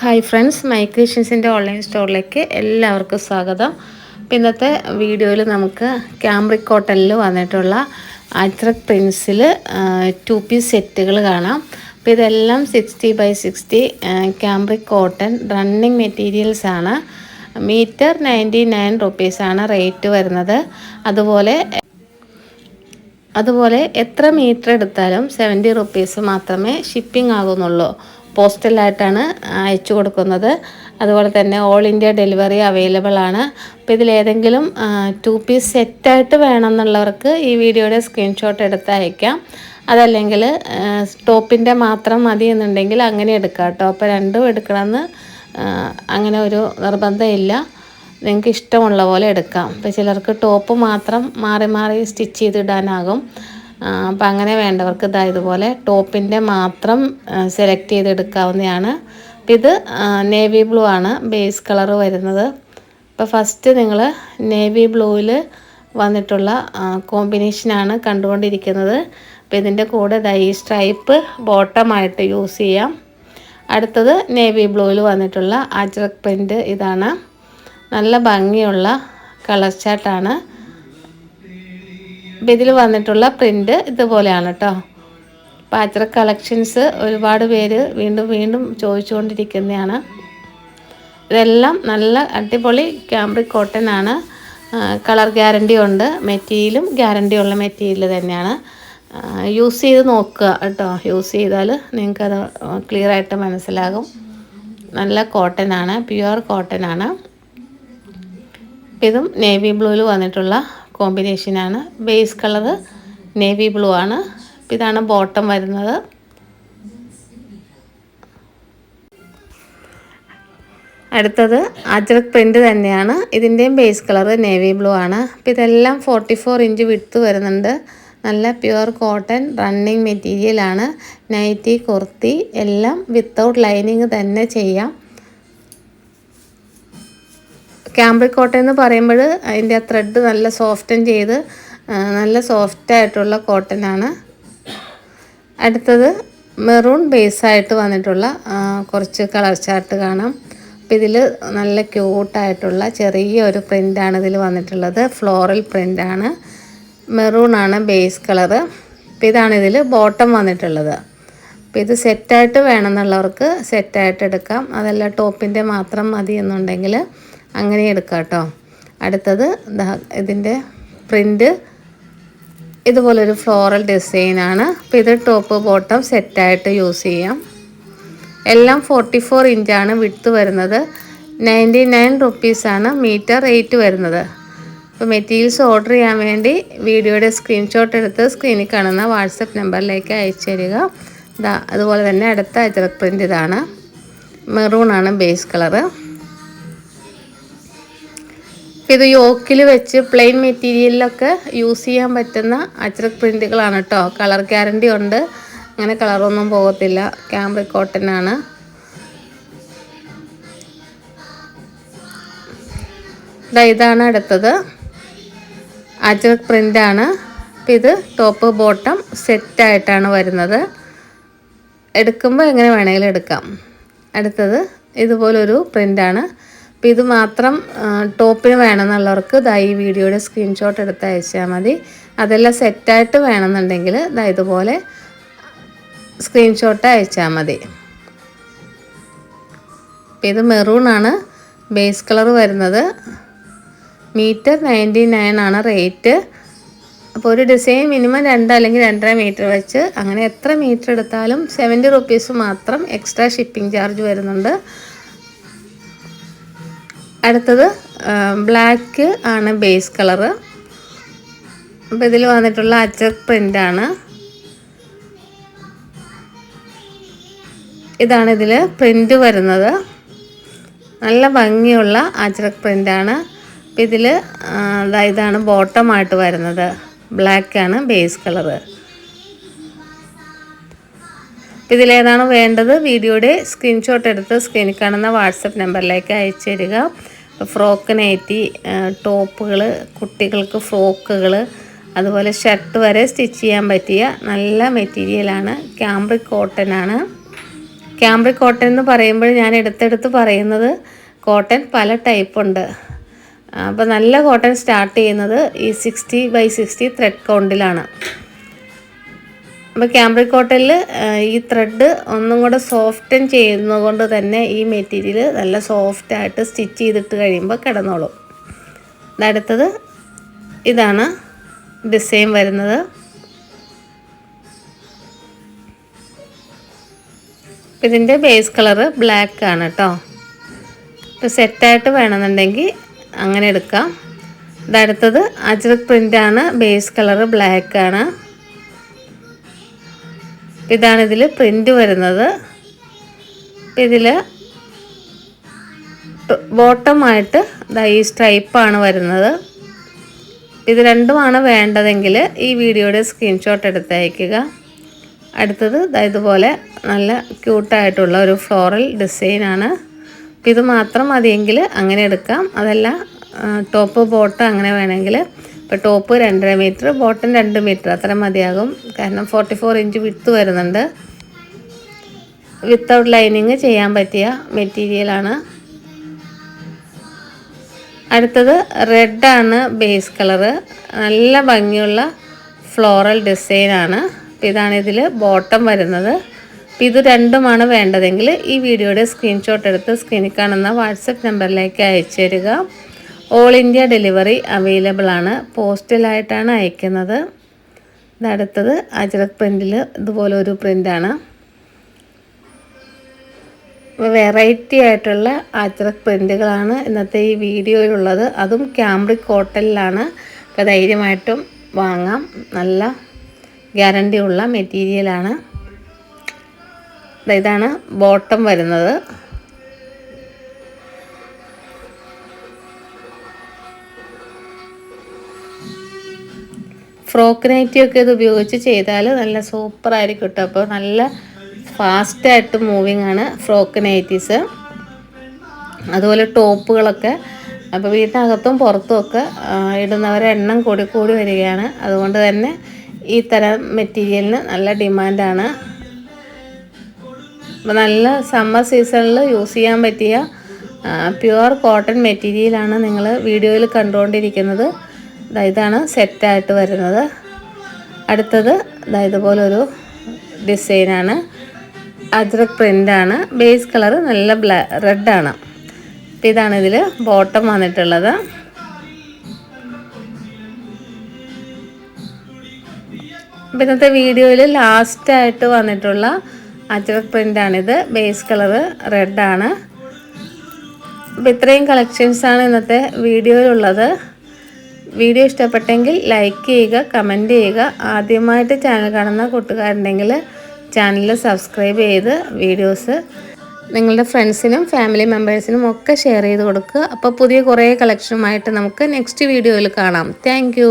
Hi friends my online സ്റ്റോറിലേക്ക് എല്ലാവർക്കും സ്വാഗതം. പിന്നത്തെ ഇന്നത്തെ വീഡിയോയിൽ നമുക്ക് ക്യാമ്രിക് കോട്ടണിൽ വന്നിട്ടുള്ള അജ്രക് പ്രിൻസിൽ ടു പീസ് സെറ്റുകൾ കാണാം. അപ്പം ഇതെല്ലാം sixty by sixty cambric cotton running materials ആണ്. മീറ്റർ നയന്റി നയൻ റുപ്പീസാണ് റേറ്റ് വരുന്നത്. അതുപോലെ അതുപോലെ എത്ര മീറ്റർ എടുത്താലും സെവന്റി റുപ്പീസ് മാത്രമേ ഷിപ്പിംഗ് ആകുന്നുള്ളൂ. പോസ്റ്റലായിട്ടാണ് അയച്ചു കൊടുക്കുന്നത്. അതുപോലെ തന്നെ ഓൾ ഇന്ത്യ ഡെലിവറി അവൈലബിൾ ആണ്. അപ്പോൾ ഇതിലേതെങ്കിലും ടു പീസ് സെറ്റായിട്ട് വേണമെന്നുള്ളവർക്ക് ഈ വീഡിയോയുടെ സ്ക്രീൻഷോട്ട് എടുത്ത് അയക്കാം. അതല്ലെങ്കിൽ ടോപ്പിന്റെ മാത്രം മതി എന്നുണ്ടെങ്കിൽ അങ്ങനെ എടുക്കാം കേട്ടോ. അപ്പോൾ രണ്ടും എടുക്കണമെന്ന് അങ്ങനെ ഒരു നിർബന്ധമില്ല നിങ്ങൾക്ക് ഇഷ്ടമുള്ള പോലെ എടുക്കാം. ഇപ്പോൾ ചിലർക്ക് ടോപ്പ് മാത്രം മാറി മാറി സ്റ്റിച്ച് ചെയ്തിടാനാകും അപ്പോൾ അങ്ങനെ വേണ്ടവർക്ക് ഇതാ ഇതുപോലെ ടോപ്പിന്റെ മാത്രം സെലക്ട് ചെയ്തെടുക്കാവുന്നതാണ്. ഇത് നേവി ബ്ലൂ ആണ് ബേസ് കളർ വരുന്നത്. അപ്പോൾ ഫസ്റ്റ് നിങ്ങൾ നേവി ബ്ലൂവിൽ വന്നിട്ടുള്ള കോമ്പിനേഷനാണ് കണ്ടുകൊണ്ടിരിക്കുന്നത്. അപ്പോൾ ഇതിന്റെ കൂടെ ഈ സ്ട്രൈപ്പ് ബോട്ടമായിട്ട് യൂസ് ചെയ്യാം. അടുത്തത് നേവി ബ്ലൂവിൽ വന്നിട്ടുള്ള അജ്രക് പ്രിന്റ് ഇതാണ്. നല്ല ഭംഗിയുള്ള കളർ ചാർട്ടാണ് ഇതിൽ വന്നിട്ടുള്ള പ്രിന്റ് ഇതുപോലെയാണ് കേട്ടോ പാത്ര കളക്ഷൻസ് ഒരുപാട് പേര് വീണ്ടും വീണ്ടും ചോദിച്ചുകൊണ്ടിരിക്കുന്നതാണ് ഇതെല്ലാം നല്ല അടിപൊളി ക്യാമ്പ്രിക് കോട്ടൺ ആണ്. കളർ ഗ്യാരണ്ടി ഉണ്ട്. മെറ്റീരിയലും ഗ്യാരണ്ടി ഉള്ള മെറ്റീരിയൽ തന്നെയാണ്. യൂസ് ചെയ്ത് നോക്കുക കേട്ടോ യൂസ് ചെയ്താൽ നിങ്ങൾക്കത് ക്ലിയർ ആയിട്ട് മനസ്സിലാകും. നല്ല കോട്ടൺ ആണ് പ്യുവർ കോട്ടൺ ആണ്. ഇതും നേവി ബ്ലൂവിൽ വന്നിട്ടുള്ള കോമ്പിനേഷനാണ് ബേസ് കളർ നേവി ബ്ലൂ ആണ്. ഇതാണ് ബോട്ടം വരുന്നത്. അടുത്തത് അജ്രക് പ്രിന്റ് തന്നെയാണ്. ഇതിന്റെയും ബേസ് കളർ നേവി ബ്ലൂ ആണ്. അപ്പം ഇതെല്ലാം ഫോർട്ടി ഫോർ ഇഞ്ച് വിട്ട് വരുന്നുണ്ട്. നല്ല പ്യുവർ കോട്ടൺ റണ്ണിങ് മെറ്റീരിയലാണ് നൈറ്റി കുർത്തി എല്ലാം വിത്തൗട്ട് ലൈനിങ് തന്നെ ചെയ്യാം. ക്യാമ്പ്രിക് കോട്ടൺ എന്ന് പറയുമ്പോൾ അതിന്റെ ത്രെഡ് നല്ല സോഫ്റ്റൻ ചെയ്ത് നല്ല സോഫ്റ്റായിട്ടുള്ള കോട്ടനാണ് അടുത്തത് മെറൂൺ ബേസായിട്ട് വന്നിട്ടുള്ള കുറച്ച് കളർ ചാർട്ട് കാണാം. അപ്പോൾ ഇതിൽ നല്ല ക്യൂട്ടായിട്ടുള്ള ചെറിയ ഒരു പ്രിന്റാണ് ഇതിൽ വന്നിട്ടുള്ളത്. ഫ്ലോറൽ പ്രിന്റാണ് മെറൂൺ ആണ് ബേസ് കളർ അപ്പോൾ ഇതാണ് ഇതിൽ ബോട്ടം വന്നിട്ടുള്ളത്. അപ്പോൾ ഇത് സെറ്റായിട്ട് വേണമെന്നുള്ളവർക്ക് സെറ്റായിട്ട് എടുക്കാം. അതല്ല ടോപ്പിന്റെ മാത്രം മതി എന്നുണ്ടെങ്കിൽ അങ്ങനെ എടുക്കാം കേട്ടോ. അടുത്തത് ഇതിന്റെ പ്രിന്റ് ഇതുപോലൊരു ഫ്ലോറൽ ഡിസൈനാണ് അപ്പോൾ ഇത് ടോപ്പ് ബോട്ടം സെറ്റായിട്ട് യൂസ് ചെയ്യാം. എല്ലാം ഫോർട്ടി ഫോർ ഇഞ്ചാണ് വിട്ട് വരുന്നത്. നയന്റി നയൻ റുപ്പീസാണ് മീറ്റർ റേറ്റ് വരുന്നത്. അപ്പോൾ മെറ്റീരിയൽസ് ഓർഡർ ചെയ്യാൻ വേണ്ടി വീഡിയോയുടെ സ്ക്രീൻഷോട്ട് എടുത്ത് സ്ക്രീനിൽ കാണുന്ന വാട്സപ്പ് നമ്പറിലേക്ക് അയച്ചു തരിക. അതുപോലെ തന്നെ അടുത്ത അജറക് പ്രിന്റ് ഇതാണ്. മെറൂണാണ് ബേസ് കളറ് ഇത് യോക്കിൽ വെച്ച് പ്ലെയിൻ മെറ്റീരിയലിലൊക്കെ യൂസ് ചെയ്യാൻ പറ്റുന്ന അച്ചറക് പ്രിന്റുകളാണ് കേട്ടോ കളർ ഗ്യാരണ്ടി ഉണ്ട്. അങ്ങനെ കളറൊന്നും പോകത്തില്ല. ക്യാമ്പ്രിക് കോട്ടൺ ആണ്. ഇതാണ് അടുത്തത്. അജ്രക് പ്രിന്റാണ് അപ്പം ഇത് ടോപ്പ് ബോട്ടം സെറ്റായിട്ടാണ് വരുന്നത്. എടുക്കുമ്പോൾ എങ്ങനെ വേണമെങ്കിലും എടുക്കാം. അടുത്തത് ഇതുപോലൊരു പ്രിന്റാണ് അപ്പോൾ ഇത് മാത്രം ടോപ്പിന് വേണമെന്നുള്ളവർക്ക് ദാ ഈ വീഡിയോയുടെ സ്ക്രീൻഷോട്ട് എടുത്ത് അയച്ചാൽ മതി. അതെല്ലാം സെറ്റായിട്ട് വേണമെന്നുണ്ടെങ്കിൽ ദാ ഇതുപോലെ സ്ക്രീൻഷോട്ട് അയച്ചാൽ മതി. അപ്പോൾ ഇത് മെറൂണാണ് ബേസ് കളർ വരുന്നത്. മീറ്റർ നയന്റി നയൻ ആണ് റേറ്റ്. അപ്പോൾ ഒരു ഡിസൈൻ മിനിമം രണ്ട് അല്ലെങ്കിൽ രണ്ടര മീറ്റർ വെച്ച് അങ്ങനെ എത്ര മീറ്റർ എടുത്താലും സെവന്റി റുപ്പീസ് മാത്രം എക്സ്ട്രാ ഷിപ്പിംഗ് ചാർജ് വരുന്നുണ്ട്. അടുത്തത് ബ്ലാക്ക് ആണ് ബേസ് കളറ് അപ്പോൾ ഇതിൽ വന്നിട്ടുള്ള അച്ചക് പ്രിന്റാണ് ഇതാണ് ഇതിൽ പ്രിന്റ് വരുന്നത്. നല്ല ഭംഗിയുള്ള അജ്രക് പ്രിന്റാണ് അപ്പം ഇതിൽ ഇതാണ് ബോട്ടമായിട്ട് വരുന്നത്. ബ്ലാക്കാണ് ബേസ് കളറ് ഇതിലേതാണ് വേണ്ടത്? വീഡിയോയുടെ സ്ക്രീൻഷോട്ട് എടുത്ത് സ്ക്രീനിൽ കാണുന്ന വാട്സപ്പ് നമ്പറിലേക്ക് അയച്ചു തരിക. ഫ്രോക്ക് നൈറ്റി ടോപ്പുകൾ കുട്ടികൾക്ക് ഫ്രോക്കുകൾ അതുപോലെ ഷർട്ട് വരെ സ്റ്റിച്ച് ചെയ്യാൻ പറ്റിയ നല്ല മെറ്റീരിയലാണ് ക്യാമ്പ്രിക് കോട്ടൺ ആണ്. ക്യാമ്പ്രിക് കോട്ടൺ എന്ന് പറയുമ്പോൾ ഞാൻ എടുത്തെടുത്ത് പറയുന്നത് കോട്ടൺ പല ടൈപ്പ് ഉണ്ട്. അപ്പോൾ നല്ല കോട്ടൺ സ്റ്റാർട്ട് ചെയ്യുന്നത് ഈ സിക്സ്റ്റി ബൈ സിക്സ്റ്റി ത്രെഡ് കൗണ്ടിലാണ് അപ്പോൾ ക്യാമ്പ്രിക് കോട്ടയിൽ ഈ ത്രെഡ് ഒന്നും കൂടെ സോഫ്റ്റൻ ചെയ്യുന്നത് കൊണ്ട് തന്നെ ഈ മെറ്റീരിയൽ നല്ല സോഫ്റ്റായിട്ട് സ്റ്റിച്ച് ചെയ്തിട്ട് കഴിയുമ്പോൾ കിടന്നോളും. അടുത്തത് ഇതാണ് ഡിസൈൻ വരുന്നത്. ഇതിന്റെ ബേസ് കളറ് ബ്ലാക്ക് ആണ് കേട്ടോ ഇപ്പോൾ സെറ്റായിട്ട് വേണമെന്നുണ്ടെങ്കിൽ അങ്ങനെ എടുക്കാം. ഇതടുത്തത് അജ്രക് പ്രിന്റാണ് ബേസ് കളറ് ബ്ലാക്ക് ആണ്. ഇതാണ് ഇതിൽ പ്രിന്റ് വരുന്നത്. ഇതിൽ ബോട്ടമായിട്ട് ഈ സ്ട്രൈപ്പാണ് വരുന്നത്. ഇത് രണ്ടുമാണ് വേണ്ടതെങ്കിൽ ഈ വീഡിയോയുടെ സ്ക്രീൻഷോട്ട് എടുത്ത് അയക്കുക അടുത്തത് ഇതുപോലെ നല്ല ക്യൂട്ടായിട്ടുള്ള ഒരു ഫ്ലോറൽ ഡിസൈനാണ് ഇത് മാത്രം മതിയെങ്കിൽ അങ്ങനെ എടുക്കാം. അതല്ല ടോപ്പ് ബോട്ട് അങ്ങനെ വേണമെങ്കിൽ ഇപ്പോൾ ടോപ്പ് രണ്ടര മീറ്റർ ബോട്ടം രണ്ട് മീറ്റർ അത്ര മതിയാകും. കാരണം ഫോർട്ടി ഫോർ ഇഞ്ച് വിത്ത് വരുന്നുണ്ട്. വിത്തൗട്ട് ലൈനിങ് ചെയ്യാൻ പറ്റിയ മെറ്റീരിയലാണ് അടുത്തത് റെഡാണ് ബേസ് കളറ് നല്ല ഭംഗിയുള്ള ഫ്ലോറൽ ഡിസൈനാണ് അപ്പോൾ ഇതാണ് ഇതിൽ ബോട്ടം വരുന്നത്. അപ്പോൾ ഇത് രണ്ടുമാണ് വേണ്ടതെങ്കിൽ ഈ വീഡിയോയുടെ സ്ക്രീൻഷോട്ട് എടുത്ത് സ്ക്രീനിൽ കാണുന്ന വാട്സപ്പ് നമ്പറിലേക്ക് അയച്ചു തരിക. ഓൾ ഇന്ത്യ ഡെലിവറി അവൈലബിൾ ആണ്. പോസ്റ്റലായിട്ടാണ് അയക്കുന്നത്. ഇതടുത്തത് അജ്രക് പ്രിന്റിൽ ഇതുപോലെ ഒരു പ്രിന്റാണ് വെറൈറ്റി ആയിട്ടുള്ള അജ്രക് പ്രിന്റുകളാണ് ഇന്നത്തെ ഈ വീഡിയോയിലുള്ളത്. അതും ക്യാമ്പ്രിക് കോട്ടണിലാണ് അപ്പോൾ ധൈര്യമായിട്ടും വാങ്ങാം. നല്ല ഗ്യാരണ്ടി ഉള്ള മെറ്റീരിയലാണ് ഇതാണ് ബോട്ടം വരുന്നത്. ഫ്രോക്ക് നൈറ്റിയൊക്കെ ഇത് ഉപയോഗിച്ച് ചെയ്താൽ നല്ല സൂപ്പറായിരിക്കും കേട്ടോ അപ്പോൾ നല്ല ഫാസ്റ്റായിട്ട് മൂവിങ് ആണ് ഫ്രോക്ക് നൈറ്റീസ്. അതുപോലെ ടോപ്പുകളൊക്കെ അപ്പോൾ വീട്ടിനകത്തും പുറത്തുമൊക്കെ ഇടുന്നവരെ എണ്ണം കൂടി കൂടി വരികയാണ്. അതുകൊണ്ട് തന്നെ ഈ തരം മെറ്റീരിയലിന് നല്ല ഡിമാൻഡാണ് അപ്പോൾ നല്ല സമ്മർ സീസണിൽ യൂസ് ചെയ്യാൻ പറ്റിയ പ്യുവർ കോട്ടൺ മെറ്റീരിയലാണ് നിങ്ങൾ വീഡിയോയിൽ കണ്ടുകൊണ്ടിരിക്കുന്നത്. ഇതാണ് സെറ്റായിട്ട് വരുന്നത്. അടുത്തത് ഇതുപോലൊരു ഡിസൈനാണ് അജ്രക് പ്രിന്റാണ് ബേസ് കളർ നല്ല ബ്ലാ റെഡാണ് അപ്പോൾ ഇതാണ് ഇതിൽ ബോട്ടം വന്നിട്ടുള്ളത്. അപ്പം ഇന്നത്തെ വീഡിയോയിൽ ലാസ്റ്റായിട്ട് വന്നിട്ടുള്ള അജ്രക് പ്രിന്റാണിത് ബേസ് കളറ് റെഡാണ് അപ്പം ഇത്രയും കളക്ഷൻസാണ് ഇന്നത്തെ വീഡിയോയിലുള്ളത്. വീഡിയോ ഇഷ്ടപ്പെട്ടെങ്കിൽ ലൈക്ക് ചെയ്യുക കമന്റ് ചെയ്യുക. ആദ്യമായിട്ട് ചാനൽ കാണുന്ന കൂട്ടുകാരുണ്ടെങ്കിൽ ചാനൽ സബ്സ്ക്രൈബ് ചെയ്ത് വീഡിയോസ് നിങ്ങളുടെ ഫ്രണ്ട്സിനും ഫാമിലി മെമ്പേഴ്സിനും ഒക്കെ ഷെയർ ചെയ്ത് കൊടുക്കുക. അപ്പോൾ പുതിയ കുറേ കളക്ഷനുമായിട്ട് നമുക്ക് നെക്സ്റ്റ് വീഡിയോയിൽ കാണാം. താങ്ക്